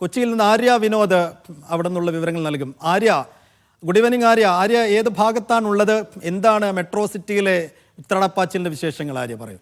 കൊച്ചിയിൽ നിന്ന് ആര്യ വിനോദ് അവിടെ നിന്നുള്ള വിവരങ്ങൾ നൽകും. Arya good evening Arya. Arya ഏത് ഭാഗത്താണുള്ളത്? എന്താണ് മെട്രോ സിറ്റിയിലെ ഉത്രാടപ്പാച്ചിലിന്റെ വിശേഷങ്ങൾ? ആര്യ പറയൂ.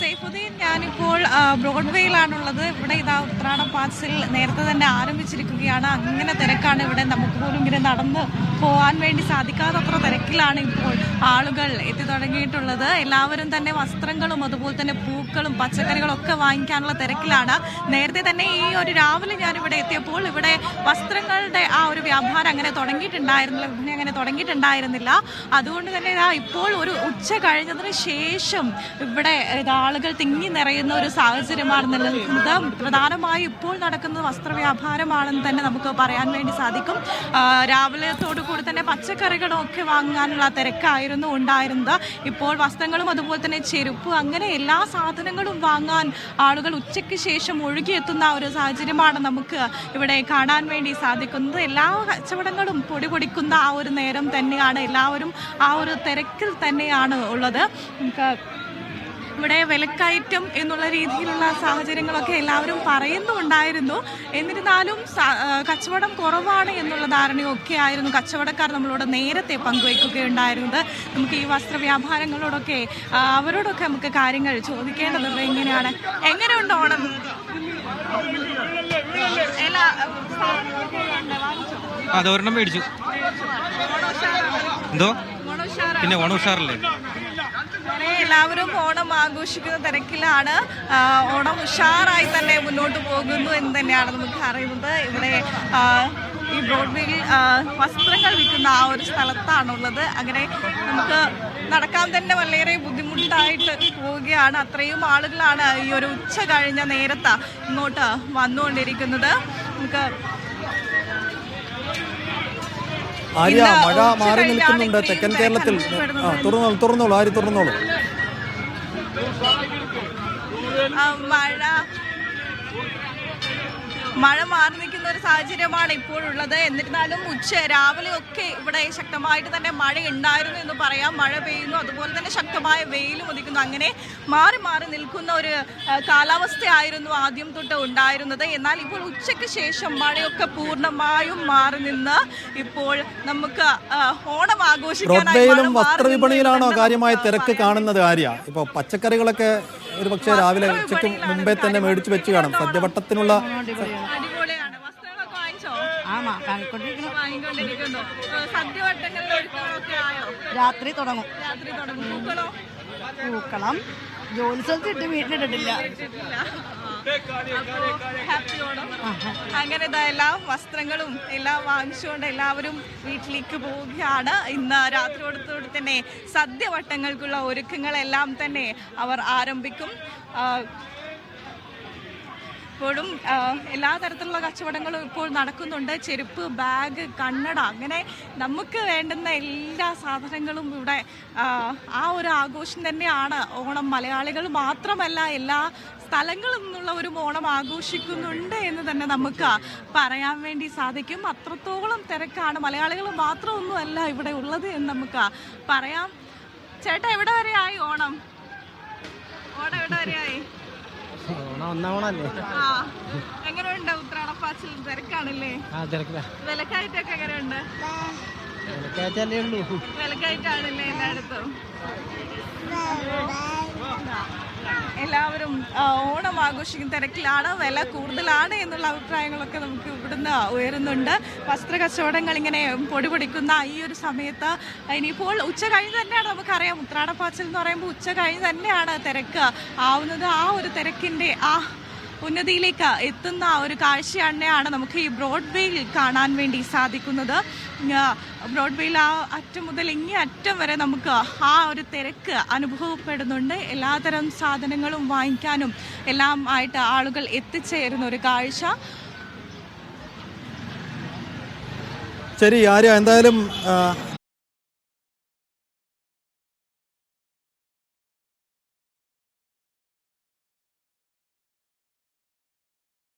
സൈഫുദ്ദീൻ ഞാനിപ്പോൾ ബ്രോഡ്വേയിലാണുള്ളത്. ഇവിടെ ഇതാ ഉത്രാട പാസിൽ നേരത്തെ തന്നെ ആരംഭിച്ചിരിക്കുകയാണ്. അങ്ങനെ തിരക്കാണ് ഇവിടെ. നമുക്ക് പോലും ഇങ്ങനെ നടന്ന് പോകാൻ വേണ്ടി സാധിക്കാത്തത്ര തിരക്കിലാണ് ഇപ്പോൾ ആളുകൾ എത്തി തുടങ്ങിയിട്ടുള്ളത്. എല്ലാവരും തന്നെ വസ്ത്രങ്ങളും അതുപോലെ തന്നെ പൂക്കളും പച്ചക്കറികളും ഒക്കെ വാങ്ങിക്കാനുള്ള തിരക്കിലാണ്. നേരത്തെ തന്നെ ഈ ഒരു രാവിലെ ഞാൻ ഇവിടെ എത്തിയപ്പോൾ ഇവിടെ വസ്ത്രങ്ങളുടെ ആ ഒരു വ്യാപാരം അങ്ങനെ തുടങ്ങിയിട്ടുണ്ടായിരുന്നില്ല വിപണി അങ്ങനെ തുടങ്ങിയിട്ടുണ്ടായിരുന്നില്ല. അതുകൊണ്ട് തന്നെ ഇതാ ഇപ്പോൾ ഒരു ഉച്ച കഴിഞ്ഞതിന് ശേഷം ഇവിടെ ആളുകൾ തിങ്ങി നിറയുന്ന ഒരു സാഹചര്യമാണ് നിലനിൽക്കുന്നത്. പ്രധാനമായും ഇപ്പോൾ നടക്കുന്നത് വസ്ത്രവ്യാപാരമാണെന്ന് തന്നെ നമുക്ക് പറയാൻ വേണ്ടി സാധിക്കും. രാവിലത്തോടു കൂടി തന്നെ പച്ചക്കറികളൊക്കെ വാങ്ങാനുള്ള തിരക്കായിരുന്നു ഉണ്ടായിരുന്നത്. ഇപ്പോൾ വസ്ത്രങ്ങളും അതുപോലെ തന്നെ ചെരുപ്പ് അങ്ങനെ എല്ലാ സാധനങ്ങളും വാങ്ങാൻ ആളുകൾ ഉച്ചയ്ക്ക് ശേഷം ഒഴുകിയെത്തുന്ന ഒരു സാഹചര്യമാണ് നമുക്ക് ഇവിടെ കാണാൻ വേണ്ടി സാധിക്കുന്നത്. എല്ലാ കച്ചവടങ്ങളും പൊടി പൊടിക്കുന്ന ആ ഒരു നേരം തന്നെയാണ് എല്ലാവരും ആ ഒരു തിരക്കിൽ തന്നെയാണ് ഉള്ളത്. നമുക്ക് ഇവിടെ വിലക്കയറ്റം എന്നുള്ള രീതിയിലുള്ള സാഹചര്യങ്ങളൊക്കെ എല്ലാവരും പറയുന്നുണ്ടായിരുന്നു. എന്നിരുന്നാലും കച്ചവടം കുറവാണ് എന്നുള്ള ധാരണയൊക്കെ ആയിരുന്നു. കച്ചവടക്കാർ നമ്മളോട് നേരത്തെ പങ്കുവയ്ക്കുകയുണ്ടായിരുന്നത്. നമുക്ക് ഈ വസ്ത്ര വ്യാപാരങ്ങളോടൊക്കെ അവരോടൊക്കെ നമുക്ക് കാര്യങ്ങൾ ചോദിക്കേണ്ടതുണ്ട്. എങ്ങനെയാണ്? എങ്ങനെയുണ്ട് ഓണം? എല്ലാ? അത് ഒരെണ്ണം മേടിച്ചു. എന്തോ? പിന്നെ ഓണം ഉഷാറല്ലേ? എല്ലാവരും ഓണം ആഘോഷിക്കുന്ന തിരക്കിലാണ്. ഓണം ഉഷാറായി തന്നെ മുന്നോട്ട് പോകുന്നു എന്ന് തന്നെയാണ് നമുക്ക് അറിയുന്നത്. ഇവിടെ ഈ ബ്രോഡ്വേയിൽ വസ്ത്രങ്ങൾ വിൽക്കുന്ന ആ ഒരു സ്ഥലത്താണുള്ളത്. അങ്ങനെ നമുക്ക് നടക്കാൻ തന്നെ വളരെ ബുദ്ധിമുട്ടായിട്ട് പോവുകയാണ്. അത്രയും ആളുകളാണ് ഈ ഒരു ഉച്ച കഴിഞ്ഞ നേരത്ത് ഇങ്ങോട്ട് വന്നുകൊണ്ടിരിക്കുന്നത്. നമുക്ക് ആര്യ മഴ മാറി നിൽക്കുന്നുണ്ട്. തെക്കൻ കേരളത്തിൽ. ആ. തുറന്നോളൂ തുറന്നോളൂ. ആര്യ തുറന്നോളൂ? മഴ മഴ മാറി നിൽക്കുന്ന ഒരു സാഹചര്യമാണ് ഇപ്പോഴുള്ളത്. എന്നിരുന്നാലും ഉച്ച രാവിലെ ഒക്കെ ഇവിടെ ശക്തമായിട്ട് തന്നെ മഴ ഉണ്ടായിരുന്നു എന്ന് പറയാം. മഴ പെയ്യുന്നു അതുപോലെ തന്നെ ശക്തമായ വെയിലും ഉദിക്കുന്നു. അങ്ങനെ മാറി മാറി നിൽക്കുന്ന ഒരു കാലാവസ്ഥയായിരുന്നു ആദ്യം തൊട്ട് ഉണ്ടായിരുന്നത്. എന്നാൽ ഇപ്പോൾ ഉച്ചയ്ക്ക് ശേഷം മഴയൊക്കെ പൂർണമായും മാറി നിന്ന് ഇപ്പോൾ നമുക്ക് ഓണം മാറി വസ്ത്രവിപണിയിലാണോ കാര്യമായ തിരക്ക് കാണുന്നത് ആര്യ? ഇപ്പോൾ പച്ചക്കറികളൊക്കെ ഒരു പക്ഷേ രാവിലെ ഉച്ചയ്ക്ക് മുമ്പേ തന്നെ മേടിച്ചു വെച്ച് കാണും. സദ്യവട്ടത്തിനുള്ള രാത്രി തുടങ്ങും. പൂക്കളോ? ജോലി വീട്ടിലിട്ടിട്ടില്ല. അപ്പോ happy ഓണം. അങ്ങനെ ഇതാ എല്ലാ വസ്ത്രങ്ങളും എല്ലാം വാങ്ങിച്ചുകൊണ്ട് എല്ലാവരും വീട്ടിലേക്ക് പോവുകയാണ്. ഇന്ന് രാത്രിയോടത്തോടെ തന്നെ സദ്യവട്ടങ്ങൾക്കുള്ള ഒരുക്കങ്ങളെല്ലാം തന്നെ അവർ ആരംഭിക്കും. ഇപ്പോഴും എല്ലാ തരത്തിലുള്ള കച്ചവടങ്ങളും ഇപ്പോൾ നടക്കുന്നുണ്ട്. ചെരുപ്പ് ബാഗ് കണ്ണട അങ്ങനെ നമുക്ക് വേണ്ടുന്ന എല്ലാ സാധനങ്ങളും ഇവിടെ ആ, ഒരു ആഘോഷം തന്നെയാണ്. ഓണം മലയാളികൾ മാത്രമല്ല എല്ലാ സ്ഥലങ്ങളിൽ നിന്നുള്ള ഒരു ഓണം ആഘോഷിക്കുന്നുണ്ട് എന്ന് തന്നെ നമുക്ക് പറയാൻ വേണ്ടി സാധിക്കും. അത്രത്തോളം തിരക്കാണ്. മലയാളികൾ മാത്രമൊന്നുമല്ല ഇവിടെ ഉള്ളത് എന്ന് നമുക്ക് പറയാം. ചേട്ടാ എവിടെ വരെയായി ഓണം? ഓണം എവിടെ വരെയായി ആ എങ്ങനെയുണ്ട് ഉത്രാടപ്പാച്ചിൽ തിരക്കാണല്ലേ? വിലക്കയറ്റൊക്കെ എങ്ങനെയുണ്ട്? വിലക്കയറ്റല്ലേ ഉള്ളൂ. വിലക്കയറ്റാണല്ലേ എല്ലായിടത്തും? എല്ലാവരും ഓണം ആഘോഷിക്കുന്ന തിരക്കിലാണ് വില കൂടുതലാണ് എന്നുള്ള അഭിപ്രായങ്ങളൊക്കെ നമുക്ക് ഇവിടുന്ന് ഉയരുന്നുണ്ട്. വസ്ത്ര കച്ചവടങ്ങൾ ഇങ്ങനെ പൊടി പൊടിക്കുന്ന ഈ ഒരു സമയത്ത് ഇനിയിപ്പോൾ ഉച്ച കഴിഞ്ഞ് തന്നെയാണ് നമുക്കറിയാം. ഉത്രാടപ്പാച്ചിൽ എന്ന് പറയുമ്പോൾ ഉച്ച കഴിഞ്ഞ് തന്നെയാണ് തിരക്ക് ആവുന്നത്. ആ ഒരു തിരക്കിന്റെ ആ ഉന്നതിയിലേക്ക് എത്തുന്ന ഒരു കാഴ്ച തന്നെയാണ് നമുക്ക് ഈ ബ്രോഡ്വേയിൽ കാണാൻ വേണ്ടി സാധിക്കുന്നത്. ബ്രോഡ്വേയിൽ ആ അറ്റം മുതൽ ഇങ്ങേ അറ്റം വരെ നമുക്ക് ആ ഒരു തിരക്ക് അനുഭവപ്പെടുന്നുണ്ട്. എല്ലാതരം സാധനങ്ങളും വാങ്ങിക്കാനും എല്ലാം ആയിട്ട് ആളുകൾ എത്തിച്ചേരുന്ന ഒരു കാഴ്ച. ശരി ആര്യ എന്തായാലും